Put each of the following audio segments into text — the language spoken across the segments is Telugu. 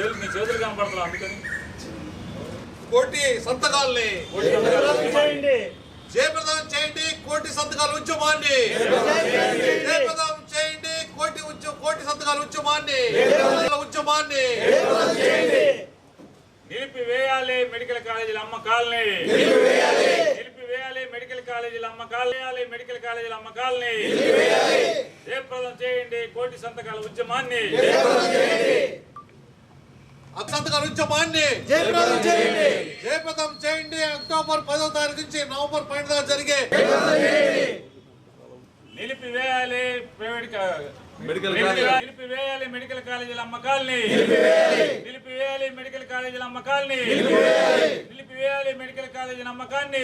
చేతులు మీ చేతులు కనపడతారు అందుకని? కోటి సంతకాల్ని చేయండి జయప్రదం చేయండి కోటి సంతకాల ఉద్యమాన్ని జయప్రదం చేయండి కోటి ఉద్య కోటి సంతకాల ఉద్యమాన్ని ఉద్యమాన్ని నిలిపివేయాలి మెడికల్ కాలేజీల అమ్మకాలని నిలిపివేయాలి. మెడికల్ కాలేజీల అమ్మకాలు వేయాలి మెడికల్ కాలేజీల అమ్మకాలని జయప్రదం చేయండి కోటి సంతకాల ఉద్యమాన్ని సంతకాల ఉద్యమాన్ని జయప్రదం చేయండి. అక్టోబర్ పదో తారీఖు నుంచి నవంబర్ పన్నెండు దాకా జరిగే నిలిపివేయాలి ప్రైవేట్ మెడికల్ నిలిపివేయాలి- నిలిపివేయాలి మెడికల్ కాలేజీల అమ్మకాలని. నిలిపివేయాలి. మెడికల్ కాలేజీల అమ్మకాలని. నిలిపివేయాలి. మెడికల్ కాలేజీల అమ్మకాన్ని.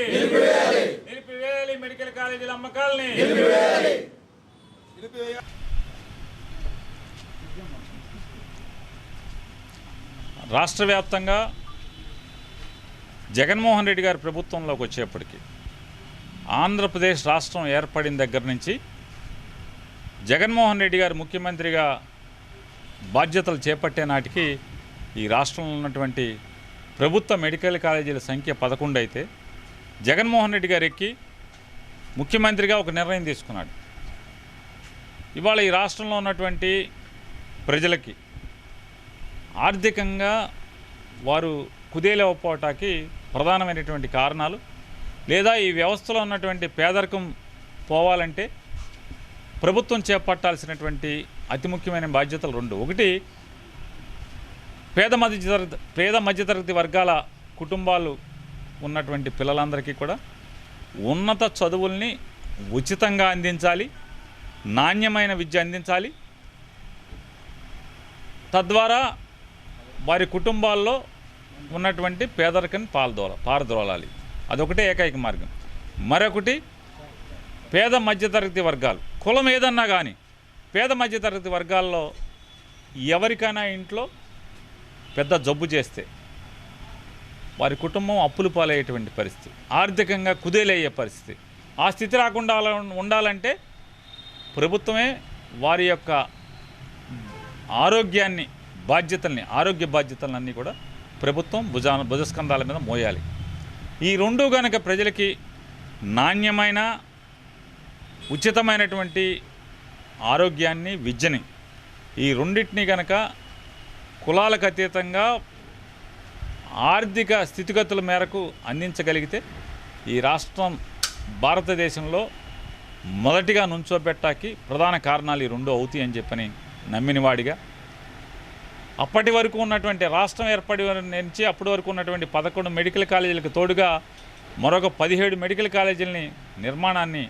నిలిపివేయాలి. మెడికల్ కాలేజీల అమ్మకాలని. రాష్ట్ర వ్యాప్తంగా జగన్మోహన్ రెడ్డి గారి ప్రభుత్వంలోకి వచ్చేప్పటికీ ఆంధ్రప్రదేశ్ రాష్ట్రం ఏర్పడిన దగ్గర నుంచి జగన్మోహన్ రెడ్డి గారు ముఖ్యమంత్రిగా బాధ్యతలు చేపట్టే నాటికి ఈ రాష్ట్రంలో ఉన్నటువంటి ప్రభుత్వ మెడికల్ కాలేజీల సంఖ్య పదకొండు అయితే జగన్మోహన్ రెడ్డి గారు ఎక్కి ముఖ్యమంత్రిగా ఒక నిర్ణయం తీసుకున్నాడు. ఇవాళ ఈ రాష్ట్రంలో ఉన్నటువంటి ప్రజలకి ఆర్థికంగా వారు కుదేలవపోవటానికి ప్రధానమైనటువంటి కారణాలు. లేదా ఈ వ్యవస్థలో ఉన్నటువంటి పేదరికం పోవాలంటే ప్రభుత్వం చేపట్టాల్సినటువంటి అతి ముఖ్యమైన బాధ్యతలు రెండు. ఒకటి పేద మధ్యతరగతి పేద మధ్యతరగతి వర్గాల కుటుంబాలు ఉన్నటువంటి పిల్లలందరికీ కూడా ఉన్నత చదువుల్ని ఉచితంగా అందించాలి నాణ్యమైన విద్య అందించాలి. తద్వారా వారి కుటుంబాల్లో ఉన్నటువంటి పేదరికని పాలదోల పారదోలాలి అదొకటే ఏకైక మార్గం. మరొకటి పేద మధ్యతరగతి వర్గాలు. కులం ఏదన్నా కానీ పేద మధ్యతరగతి వర్గాల్లో ఎవరికైనా ఇంట్లో పెద్ద జబ్బు చేస్తే వారి కుటుంబం అప్పులు పాలయ్యేటువంటి పరిస్థితి. ఆర్థికంగా కుదేలయ్యే పరిస్థితి. ఆ స్థితి రాకుండా ఉండాలంటే ప్రభుత్వమే వారి యొక్క ఆరోగ్యాన్ని బాధ్యతల్ని ఆరోగ్య బాధ్యతలన్నీ కూడా ప్రభుత్వం భుజా భుజస్కంధాల మీద మోయాలి. ఈ రెండు కనుక ప్రజలకి నాణ్యమైన ఉచితమైనటువంటి ఆరోగ్యాన్ని విద్యని ఈ రెండింటిని కనుక కులాలకు అతీతంగా ఆర్థిక స్థితిగతుల మేరకు అందించగలిగితే ఈ రాష్ట్రం భారతదేశంలో మొదటిగా నుంచోబెట్టాకి ప్రధాన కారణాలు ఈ రెండు అవుతాయని చెప్పని నమ్మినవాడిగా అప్పటి వరకు ఉన్నటువంటి రాష్ట్రం ఏర్పడి నుంచి అప్పటి వరకు ఉన్నటువంటి పదకొండు మెడికల్ కాలేజీలకు తోడుగా మరొక పదిహేడు మెడికల్ కాలేజీలని నిర్మాణాన్ని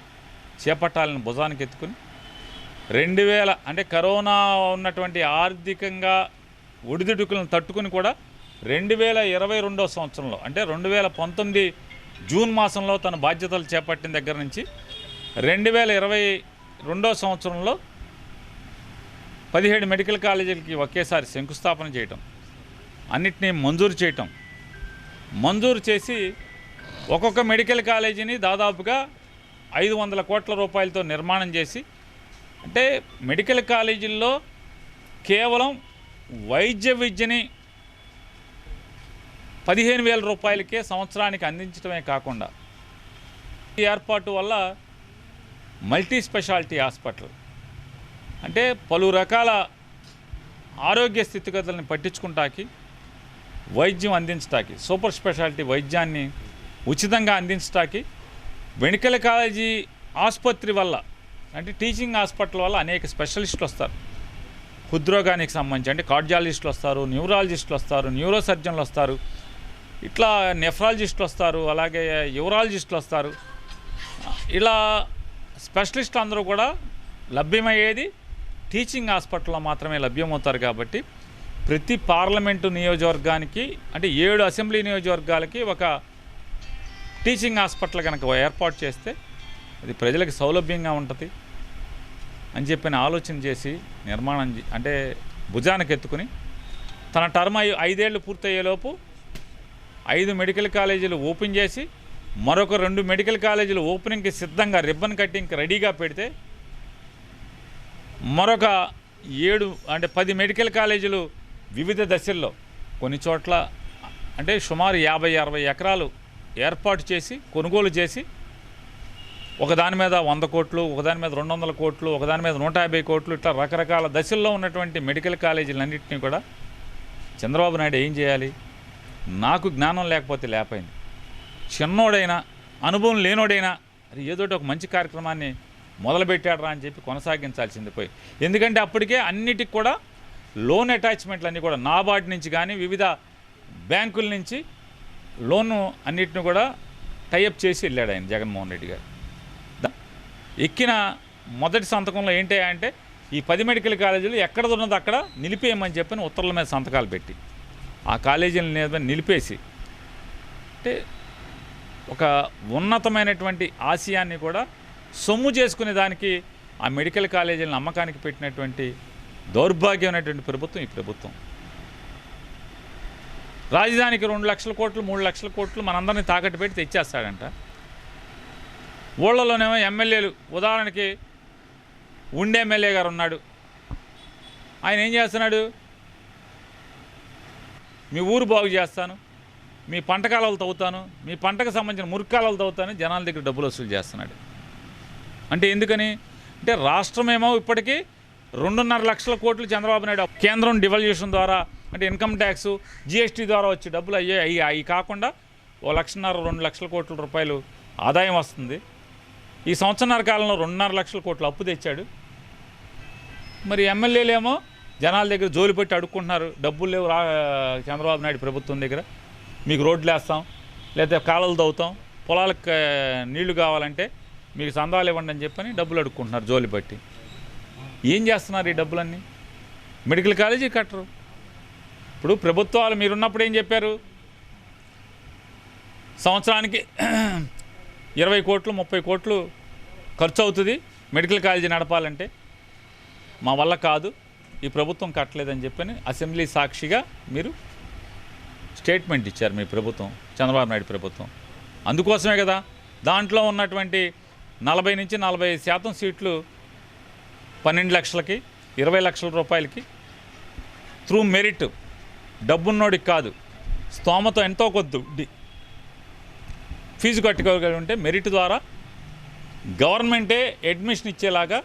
చేపట్టాలని భుజానికి ఎత్తుకుని రెండు వేల అంటే కరోనా ఉన్నటువంటి ఆర్థికంగా ఒడిదుడుకులను తట్టుకుని కూడా రెండు వేల ఇరవై రెండో సంవత్సరంలో అంటే రెండు వేల పంతొమ్మిది జూన్ మాసంలో తన బాధ్యతలు చేపట్టిన దగ్గర నుంచి రెండు వేల ఇరవై రెండో సంవత్సరంలో పదిహేడు మెడికల్ కాలేజీలకి ఒకేసారి శంకుస్థాపన చేయటం అన్నిటినీ మంజూరు చేయటం మంజూరు చేసి ఒక్కొక్క మెడికల్ కాలేజీని దాదాపుగా ఐదు వందల కోట్ల రూపాయలతో నిర్మాణం చేసి అంటే మెడికల్ కాలేజీల్లో కేవలం వైద్య విద్యని పదిహేను వేల రూపాయలకే సంవత్సరానికి అందించడమే కాకుండా ఈ ఏర్పాటు వల్ల మల్టీ స్పెషాలిటీ హాస్పిటల్ అంటే పలు రకాల ఆరోగ్య స్థితిగతులను పట్టించుకుంటాకి వైద్యం అందించటానికి సూపర్ స్పెషాలిటీ వైద్యాన్ని ఉచితంగా అందించటానికి మెడికల్ కాలేజీ ఆసుపత్రి వల్ల అంటే టీచింగ్ హాస్పిటల్ వల్ల అనేక స్పెషలిస్టులు వస్తారు. హృద్రోగానికి సంబంధించి అంటే కార్డియాలజిస్టులు వస్తారు న్యూరాలజిస్టులు వస్తారు న్యూరో సర్జన్లు వస్తారు ఇట్లా నెఫ్రాలజిస్టులు వస్తారు అలాగే యూరాలజిస్టులు వస్తారు. ఇలా స్పెషలిస్టులు అందరూ కూడా లభ్యమయ్యేది టీచింగ్ హాస్పిటల్లో మాత్రమే లభ్యమవుతారు కాబట్టి ప్రతి పార్లమెంటు నియోజకవర్గానికి అంటే ఏడు అసెంబ్లీ నియోజకవర్గాలకి ఒక టీచింగ్ హాస్పిటల్ కనుక ఏర్పాటు చేస్తే అది ప్రజలకు సౌలభ్యంగా ఉంటుంది అని చెప్పిన ఆలోచన చేసి నిర్మాణం అంటే భుజానికి ఎత్తుకుని తన టర్మ్ అయ్యి ఐదేళ్ళు పూర్తయ్యేలోపు ఐదు మెడికల్ కాలేజీలు ఓపెన్ చేసి మరొక రెండు మెడికల్ కాలేజీలు ఓపెనింగ్కి సిద్ధంగా రిబ్బన్ కట్టింగ్కి రెడీగా పెడితే మరొక ఏడు అంటే పది మెడికల్ కాలేజీలు వివిధ దశల్లో కొన్ని చోట్ల అంటే సుమారు యాభై అరవై ఎకరాలు ఏర్పాటు చేసి కొనుగోలు చేసి ఒకదాని మీద వంద కోట్లు ఒకదాని మీద రెండు వందల కోట్లు ఒకదాని మీద నూట యాభై కోట్లు ఇట్లా రకరకాల దశల్లో ఉన్నటువంటి మెడికల్ కాలేజీలన్నింటినీ కూడా చంద్రబాబు నాయుడు ఏం చేయాలి? నాకు జ్ఞానం లేకపోతే లేపైంది. చిన్నోడైనా అనుభవం లేనోడైనా అది ఏదోటి ఒక మంచి కార్యక్రమాన్ని మొదలుపెట్టాడరా అని చెప్పి కొనసాగించాల్సింది పోయి. ఎందుకంటే అప్పటికే అన్నిటికి కూడా లోన్ అటాచ్మెంట్లు అన్నీ కూడా నాబార్డ్ నుంచి కానీ వివిధ బ్యాంకుల నుంచి లోను అన్నిటిని కూడా టైఅప్ చేసి వెళ్ళాడు ఆయన జగన్మోహన్ రెడ్డి గారు. ఎక్కిన మొదటి సంతకంలో ఏంటి అంటే ఈ పది మెడికల్ కాలేజీలు ఎక్కడ ఉన్నది అక్కడ నిలిపేయమని చెప్పని ఉత్తర్వుల మీద సంతకాలు పెట్టి ఆ కాలేజీల మీద నిలిపేసి అంటే ఒక ఉన్నతమైనటువంటి ఆశయాన్ని కూడా సొమ్ము చేసుకునే దానికి ఆ మెడికల్ కాలేజీలను అమ్మకానికి పెట్టినటువంటి దౌర్భాగ్యమైనటువంటి ప్రభుత్వం ఈ ప్రభుత్వం. రాజధానికి రెండు లక్షల కోట్లు మూడు లక్షల కోట్లు మనందరినీ తాకట్టు పెట్టి తెచ్చేస్తాడంట. ఊళ్ళలోనేమో ఎమ్మెల్యేలు ఉదాహరణకి ఉండే ఎమ్మెల్యే గారు ఉన్నాడు. ఆయన ఏం చేస్తున్నాడు? మీ ఊరు బాగు చేస్తాను మీ పంట కాలాలు తవ్వుతాను మీ పంటకు సంబంధించిన మురికాలాలు తవ్వుతాను జనాల దగ్గర డబ్బులు వసూలు చేస్తున్నాడు. అంటే ఎందుకని? అంటే రాష్ట్రమేమో ఇప్పటికీ రెండున్నర లక్షల కోట్లు చంద్రబాబు నాయుడు కేంద్రం డివల్యూషన్ ద్వారా అంటే ఇన్కమ్ ట్యాక్స్ జిఎస్టీ ద్వారా వచ్చే డబ్బులు అయ్యే అవి అవి కాకుండా ఓ లక్షన్నర రెండు లక్షల కోట్ల రూపాయలు ఆదాయం వస్తుంది. ఈ సంవత్సరన్నర కాలంలో రెండున్నర లక్షల కోట్లు అప్పు తెచ్చాడు. మరి ఎమ్మెల్యేలేమో జనాల దగ్గర జోలి పెట్టి అడుక్కుంటున్నారు. డబ్బులు లేవు రా చంద్రబాబు నాయుడు ప్రభుత్వం దగ్గర. మీకు రోడ్లు వేస్తాం లేకపోతే కాలువలు తవ్వుతాం పొలాలకు నీళ్ళు కావాలంటే మీకు సందాలు ఇవ్వండి అని చెప్పని డబ్బులు అడుక్కుంటున్నారు జోలి బట్టి. ఏం చేస్తున్నారు ఈ డబ్బులన్నీ? మెడికల్ కాలేజీ కట్టరు. ఇప్పుడు ప్రభుత్వాలు మీరున్నప్పుడు ఏం చెప్పారు? సంవత్సరానికి ఇరవై కోట్లు ముప్పై కోట్లు ఖర్చు అవుతుంది మెడికల్ కాలేజీ నడపాలంటే. మా వల్ల కాదు ఈ ప్రభుత్వం కట్టలేదని చెప్పని అసెంబ్లీ సాక్షిగా మీరు స్టేట్మెంట్ ఇచ్చారు మీ ప్రభుత్వం చంద్రబాబు నాయుడు ప్రభుత్వం. అందుకోసమే కదా దాంట్లో ఉన్నటువంటి నలభై నుంచి నలభై శాతం సీట్లు పన్నెండు లక్షలకి ఇరవై లక్షల రూపాయలకి త్రూ మెరిట్ డబ్బున్నోడికి కాదు స్తోమతో ఎంతో కొద్ది ఫీజు కట్టుకోగలిగి ఉంటే మెరిట్ ద్వారా గవర్నమెంటే అడ్మిషన్ ఇచ్చేలాగా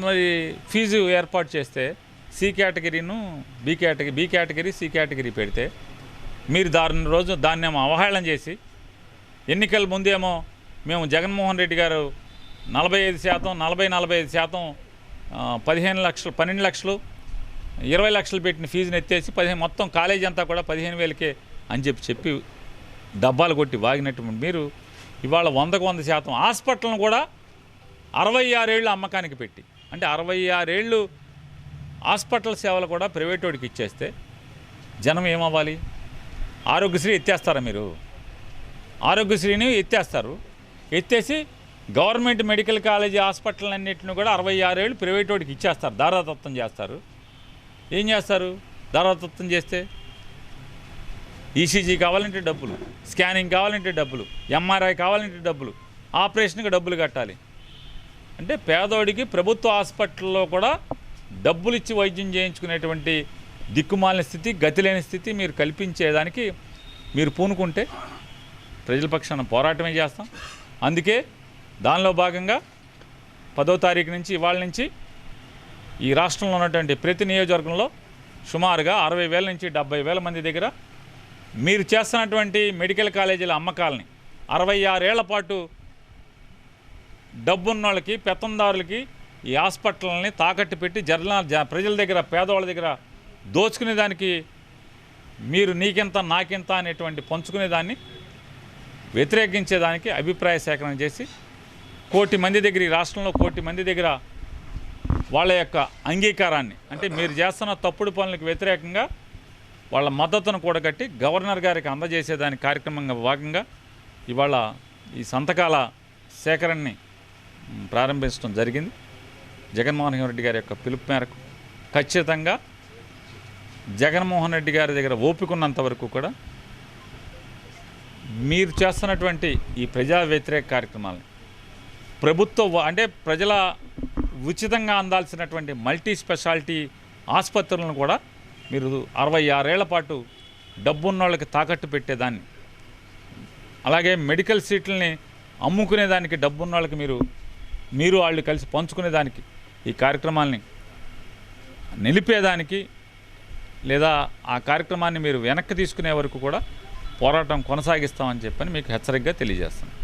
మరి ఫీజు ఏర్పాటు చేస్తే C కేటగిరీను B category B category C category పెడితే మీరు దాని రోజు దాన్ని ఏమో అవహేళన చేసి ఎన్నికల ముందేమో మేము జగన్మోహన్ రెడ్డి గారు నలభై ఐదు శాతం నలభై నలభై ఐదు శాతం పదిహేను లక్షలు పన్నెండు లక్షలు ఇరవై లక్షలు పెట్టిన ఫీజుని ఎత్తేసి పదిహేను మొత్తం కాలేజీ అంతా కూడా పదిహేను వేలకే అని చెప్పి చెప్పి డబ్బాలు కొట్టి వాగినటువంటి మీరు ఇవాళ వందకు వంద శాతం హాస్పిటల్ను కూడా అరవై ఆరేళ్ళు అమ్మకానికి పెట్టి అంటే అరవై ఆరేళ్ళు హాస్పిటల్ సేవలు కూడా ప్రైవేట్ వాడికి ఇచ్చేస్తే జనం ఏమవ్వాలి? ఆరోగ్యశ్రీ ఎత్తేస్తారా మీరు? ఆరోగ్యశ్రీని ఎత్తేస్తారు. ఎత్తేసి గవర్నమెంట్ మెడికల్ కాలేజీ హాస్పిటల్ అన్నింటిని కూడా అరవై ఆరేళ్ళు ప్రైవేట్ వాడికి ఇచ్చేస్తారు. దారాదత్తం చేస్తారు. ఏం చేస్తారు? దారాదత్తం చేస్తే ఈసీజీ కావాలంటే డబ్బులు స్కానింగ్ కావాలంటే డబ్బులు ఎంఆర్ఐ కావాలంటే డబ్బులు ఆపరేషన్కి డబ్బులు కట్టాలి. అంటే పేదోడికి ప్రభుత్వ హాస్పిటల్లో కూడా డబ్బులు ఇచ్చి వైద్యం చేయించుకునేటువంటి దిక్కుమాలిన స్థితి గతిలేని స్థితి మీరు కల్పించేదానికి మీరు పూనుకుంటే ప్రజల పక్షాన పోరాటమే చేస్తాం. అందుకే దానిలో భాగంగా పదో తారీఖు నుంచి ఇవాళ నుంచి ఈ రాష్ట్రంలో ఉన్నటువంటి ప్రతి నియోజకవర్గంలో సుమారుగా అరవై వేల నుంచి డెబ్బై వేల మంది దగ్గర మీరు చేస్తున్నటువంటి మెడికల్ కాలేజీల అమ్మకాలని అరవై ఆరేళ్ళ పాటు డబ్బున్న వాళ్ళకి పెత్తందారులకి ఈ హాస్పిటల్ని తాకట్టు పెట్టి జర్నల్ జ- ప్రజల దగ్గర పేదవాళ్ళ దగ్గర దోచుకునే దానికి మీరు నీకెంత నాకెంత అనేటువంటి పంచుకునేదాన్ని వ్యతిరేకించేదానికి అభిప్రాయ సేకరణ చేసి కోటి మంది దగ్గర ఈ రాష్ట్రంలో కోటి మంది దగ్గర వాళ్ళ యొక్క అంగీకారాన్ని అంటే మీరు చేస్తున్న తప్పుడు పనులకు వ్యతిరేకంగా వాళ్ళ మద్దతును కూడగట్టి గవర్నర్ గారికి అందజేసేదాని కార్యక్రమంగా భాగంగా ఇవాళ ఈ సంతకాల సేకరణని ప్రారంభించడం జరిగింది. జగన్మోహన్ రెడ్డి గారి యొక్క పిలుపు మేరకు ఖచ్చితంగా జగన్మోహన్ రెడ్డి గారి దగ్గర ఓపికన్నంత వరకు కూడా మీరు చేస్తున్నటువంటి ఈ ప్రజా వ్యతిరేక కార్యక్రమాలని ప్రభుత్వ అంటే ప్రజల ఉచితంగా అందాల్సినటువంటి మల్టీ స్పెషాలిటీ ఆసుపత్రులను కూడా మీరు అరవై ఆరేళ్ళ పాటు డబ్బున్న వాళ్ళకి తాకట్టు పెట్టేదాన్ని. అలాగే మెడికల్ సీట్లని అమ్ముకునేదానికి డబ్బున్న వాళ్ళకి మీరు మీరు వాళ్ళు కలిసి పంచుకునేదానికి ఈ కార్యక్రమాల్ని నిలిపేదానికి లేదా ఆ కార్యక్రమాన్ని మీరు వెనక్కి తీసుకునే వరకు కూడా పోరాటం కొనసాగిస్తామని చెప్పని మీకు హెచ్చరికగా తెలియజేస్తాను